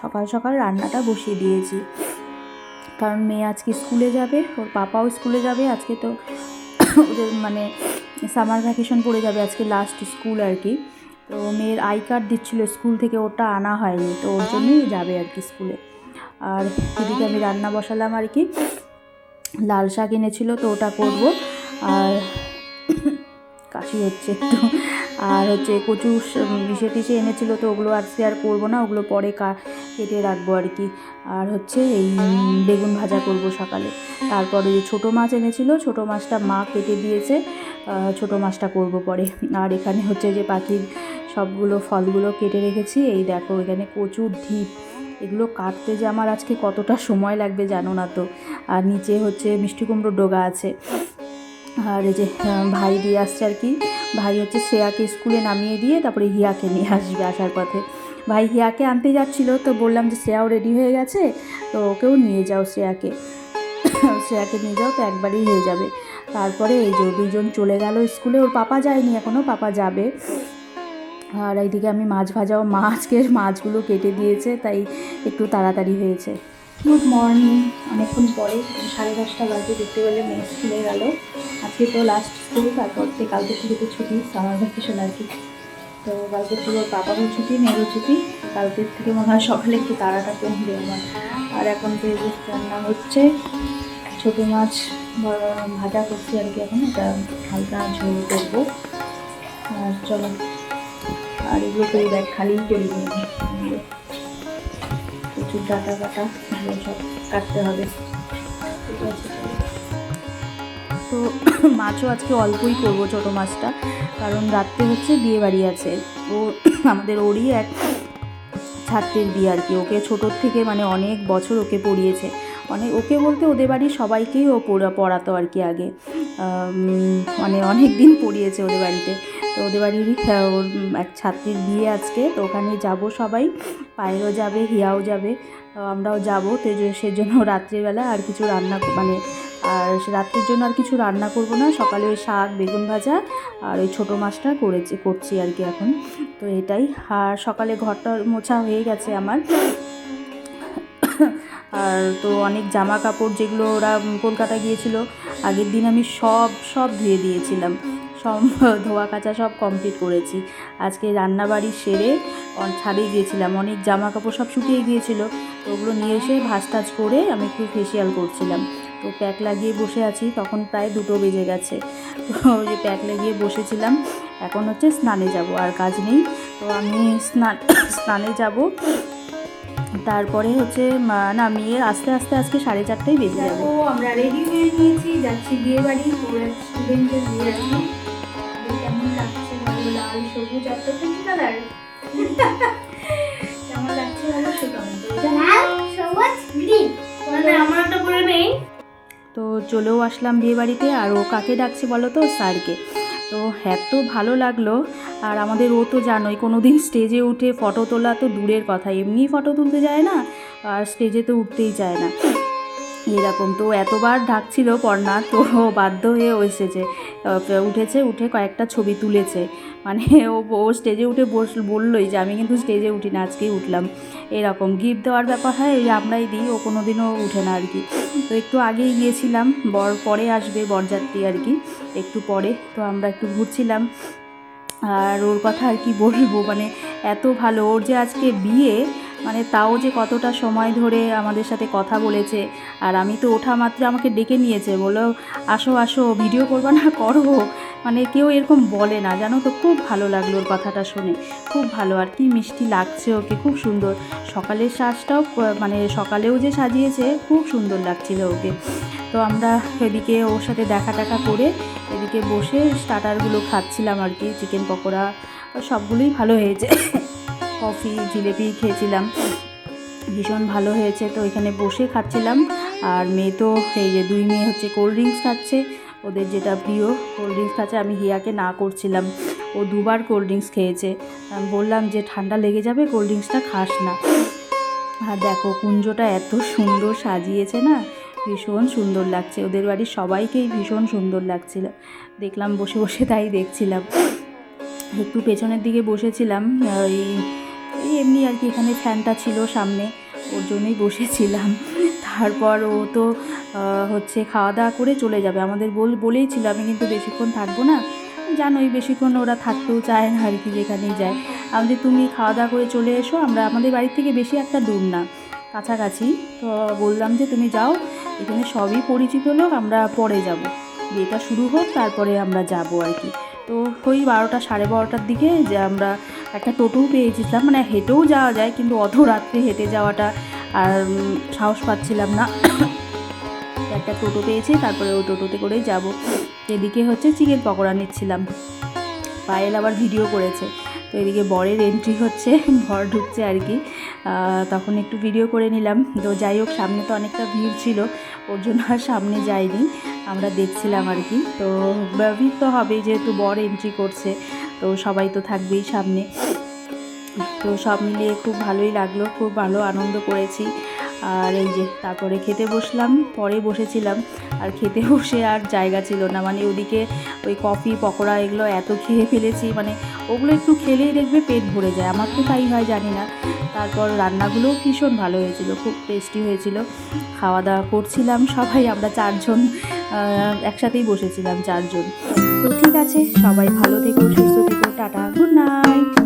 সকাল সকাল রান্নাটা বসিয়ে দিয়েছি। কারণ মেয়ে আজকে স্কুলে যাবে, ওর পাপাও স্কুলে যাবে, আজকে তো ওদের মানে সামার ভ্যাকেশন পড়ে যাবে আজকে লাস্ট স্কুল আর কি। তো মেয়ের আই কার্ড দিচ্ছিল, স্কুল থেকে ওটা আনা হয়নি, তো ওর জন্যই যাবে আর কি স্কুলে। আর এদিকে আমি রান্না বসালাম আর কি। লাল শাক এনেছিল, তো ওটা করব। আর কাশি হচ্ছে একটু। আর হচ্ছে কচু বিষে টিসে এনেছিলো তো ওগুলো আর শেয়ার করব না, ওগুলো পরে কা কেটে রাখব আর কি। আর হচ্ছে এই বেগুন ভাজা করব সকালে। তারপরে ছোটো মাছ এনেছিল, ছোটো মাছটা মা কেটে দিয়েছে ছোটো মাছটা করব পরে। আর এখানে হচ্ছে যে পাখির সবগুলো ফলগুলো কেটে রেখেছি। এই দেখো এখানে কচুর ঢিপ। এগুলো কাটতে যে আমার আজকে কতটা সময় লাগবে জানো না তো। আর নিচে হচ্ছে মিষ্টি কুমড়োর ডোগা আছে। আর এই যে ভাই দিয়ে আসছে আর কি। ভাই হচ্ছে শ্রেয়াকে স্কুলে নামিয়ে দিয়ে তারপরে হিয়াকে নিয়ে আসবে আসার পথে। ভাই হিয়াকে আনতে যাচ্ছিল, তো বললাম যে শ্রেয়াও রেডি হয়ে গেছে, তো ওকেও নিয়ে যাও শ্রেয়াকে। শ্রেয়াকে নিয়ে যাও, তো একবারই হয়ে যাবে। তারপরে এই যে দুজন চলে গেল স্কুলে, ওর পাপা যায়নি এখনও পাপা যাবে। আর এইদিকে আমি মাছ ভাজাও মাছকে মাছগুলো কেটে দিয়েছে, তাই একটু তাড়াতাড়ি হয়েছে। গুড মর্নিং অনেকক্ষণ পরে সাড়ে দশটা বাজে, দেখতে গেলে মেয়ে স্কুলে গেল। আজকে তো লাস্ট স্কুল তারপর থেকে কালকে থেকে তো ছুটি সামার ভ্যাকেশন আর কি। তো কালকে থেকে ওর পাপারও ছুটি, মেয়েরও ছুটি। কালকের থেকে মনে হয় সকালে একটু তাড়াটা কমবে আমার আর এখন তো এই রান্না হচ্ছে, ছোটো মাছ ভাজা করছি আর কি এখন। এটা হালকা ঝোল করব। আর চলো। আর এগুলো তো দেখ, খালি এগুলো প্রচুর ডাটা কাটা এগুলো সব কাটতে হবে। তো মাছও আজকে অল্পই করব ছোটো মাছটা কারণ রাত্রে হচ্ছে বিয়ে বাড়ি আছে। ও আমাদের ওরই এক ছাত্রের বিয়ে আর কি। ওকে ছোটোর থেকে মানে অনেক বছর ওকে পড়িয়েছে। অনেক ওকে বলতে ওদের বাড়ির সবাইকেই ও পড়া- পড়াতো আর কি আগে। মানে অনেক দিন পড়িয়েছে ওদের বাড়িতে। তো ওদের বাড়িরই আহ, ওর এক ছাত্রীর বিয়ে আজকে তো ওখানে যাব সবাই। পায়েরও যাবে হিয়াও যাবে। আমরাও যাব তো সেজন্য রাত্রিবেলা আর কিছু রান্না মানে আর রাত্রির জন্য আর কিছু রান্না করব না। সকালে ওই শাক, বেগুন ভাজা আর ওই ছোটো মাছটা করেছি করছি আর কি এখন। তো এটাই। আর সকালে ঘরটা মোছা হয়ে গেছে আমার। আর তো অনেক জামা কাপড় যেগুলো ওরা কলকাতা গিয়েছিল, আগের দিন আমি সব সব ধুয়ে দিয়েছিলাম। সব ধোয়া কাচা সব কমপ্লিট করেছি। আজকে রান্নাবাড়ি সেরে ছাদে গিয়েছিলাম। অনেক জামা কাপড় সব শুকিয়ে গিয়েছিল। তো ওগুলো নিয়ে এসে ভাজ টাজ করে আমি একটু ফেসিয়াল করছিলাম। তো প্যাক লাগিয়ে বসে আছি। তখন প্রায় দুটো বেজে গেছে। তো ওই প্যাক লাগিয়ে বসেছিলাম। এখন হচ্ছে স্নানে যাব, আর কাজ নেই। তো আমি স্নান, স্নানে যাব। তারপরে হচ্ছে না, মেয়ে আস্তে আস্তে আজকে সাড়ে চারটায় বেজে যাবে। আমরা রেডি হয়ে নিয়েছি যাচ্ছি বিয়ে বাড়ি স্টুডেন্টের বিয়ে লাল সবুজ আর তো পিঙ্ক কালার। কেমন লাগছে সবুজ গ্রিন। মানে আমার একটা করে নেই? তো চলেও আসলাম বিয়ে বাড়িতে আর ও কাকে ডাকছে বলো তো? স্যারকে। তো এত ভালো লাগল আর আমাদের ও তো জানোই কোনো দিন স্টেজে উঠে ফটো তোলা তো দূরের কথা। এমনি ফটো তুলতে যায় না আর স্টেজে তো উঠতেই চায় না। এরকম তো এতবার ডাকছিল পর্ণা, তো বাধ্য হয়ে এসেছে। উঠেছে, উঠে কয়েকটা ছবি তুলেছে। মানে ও ও স্টেজে উঠে বস, বললোই যে, আমি কিন্তু স্টেজে উঠি না আজকেই উঠলাম। এরকম গিফট দেওয়ার ব্যাপার হয় ওই আমরাই দিই, ও কোনো দিনও উঠে না আর কি তো একটু আগেই গিয়েছিলাম, বর পরে আসবে, বরযাত্রী আর কি একটু পরে। তো আমরা একটু ঘুরছিলাম। আর ওর কথা আর কি বলব মানে এত ভালো। ওর যে আজকে বিয়ে মানে তাও যে কতটা সময় ধরে আমাদের সাথে কথা বলেছে, আর আমি তো ওঠা মাত্র আমাকে ডেকে নিয়েছে বলো আসো আসো ভিডিও করবা না করো মানে কেউ এরকম বলে না, জানো তো, খুব ভালো লাগল ওর কথাটা শুনে। খুব ভালো, আর কি মিষ্টি লাগছে ওকে, খুব সুন্দর। সকালের ক- মানে সকালেও যে সাজিয়েছে, খুব সুন্দর লাগছিল ওকে। তো আমরা এদিকে ওর সাথে দেখা টাকা করে এদিকে বসে স্টার্টারগুলো খাচ্ছিলাম আর কি চিকেন পকোড়া, সবগুলোই ভালো হয়েছে। কফি, জিলেপি খেয়েছিলাম। ভীষণ ভালো হয়েছে। তো এখানে বসে খাচ্ছিলাম। আর মেয়ে তো এই যে দুই মেয়ে হচ্ছে কোল্ড ড্রিঙ্কস খাচ্ছে। ওদের যেটা প্রিয় কোল্ড ড্রিঙ্কস খাচ্ছে, আমি হিয়াকে না করছিলাম। ও দুবার কোল্ড ড্রিঙ্কস খেয়েছে। আমি বললাম যে, ঠান্ডা লেগে যাবে কোল্ড ড্রিঙ্কসটা খাস না। আর দেখো, কুঞ্জটা এত সুন্দর সাজিয়েছে না? ভীষণ সুন্দর লাগছে। ওদের বাড়ির সবাইকেই ভীষণ সুন্দর লাগছিল। দেখলাম বসে বসে তাই দেখছিলাম। একটু পেছনের দিকে বসেছিলাম। ওই এই এমনি আর কি এখানে ফ্যানটা ছিল সামনে, ওর জন্যই বসেছিলাম। তারপর ও তো হচ্ছে খাওয়া দাওয়া করে চলে যাবে। আমাদের বল, বলেই ছিল আমি কিন্তু বেশিক্ষণ থাকব না। জানোই বেশিক্ষণ ওরা থাকতেও চায় না আর কি যেখানেই যায়। আমাদের তুমি খাওয়া দাওয়া করে চলে এসো, আমরা আমাদের বাড়ির থেকে বেশি একটা দূর না, কাছাকাছি। তো বললাম যে তুমি যাও, এখানে সবই পরিচিত লোক, আমরা পরে যাব। বিয়েটা শুরু হোক, তারপরে আমরা যাব আর কি। তো ওই বারোটা, সাড়ে বারোটার দিকে যে আমরা একটা টোটোও পেয়েছিলাম মানে হেঁটেও যাওয়া যায়, কিন্তু অত রাত্রে হেঁটে যাওয়াটা আর সাহস পাচ্ছিলাম না। একটা টোটো পেয়েছি, তারপরে ওই টোটোতে করেই যাব। এদিকে হচ্ছে চিকেন পকোড়া নিচ্ছিলাম। পায়েল আবার ভিডিও করেছে। তো এদিকে বরের এন্ট্রি হচ্ছে, বর ঢুকছে আর কি। তখন একটু ভিডিও করে নিলাম। তো যাই হোক, সামনে তো অনেকটা ভিড় ছিল, ওর জন্য আর সামনে যাইনি। আমরা দেখছিলাম আর কি। তো বা- ভিড় তো হবেই, যেহেতু বর এন্ট্রি করছে, তো সবাই তো থাকবেই সামনে। তো সব মিলিয়ে খুব ভালোই লাগল, খুব ভালো আনন্দ করেছি। আর এই যে, তারপরে খেতে বসলাম, পরে বসেছিলাম। আর খেতে বসে আর জায়গা ছিল না মানে ওদিকে ওই কফি, পকোড়া এগুলো এত খেয়ে ফেলেছি মানে ওগুলো একটু খেলেই দেখবে পেট ভরে যায়। আমার তো তাই হয়, জানি না। তারপর রান্নাগুলোও ভীষণ ভালো হয়েছিল, খুব টেস্টি হয়েছিল। খাওয়া দাওয়া করছিলাম সবাই, আমরা চারজন। একসাথেই বসেছিলাম চারজন। তো ঠিক আছে সবাই ভালো থেকো সুস্থ থেকো টাটা গুড নাইট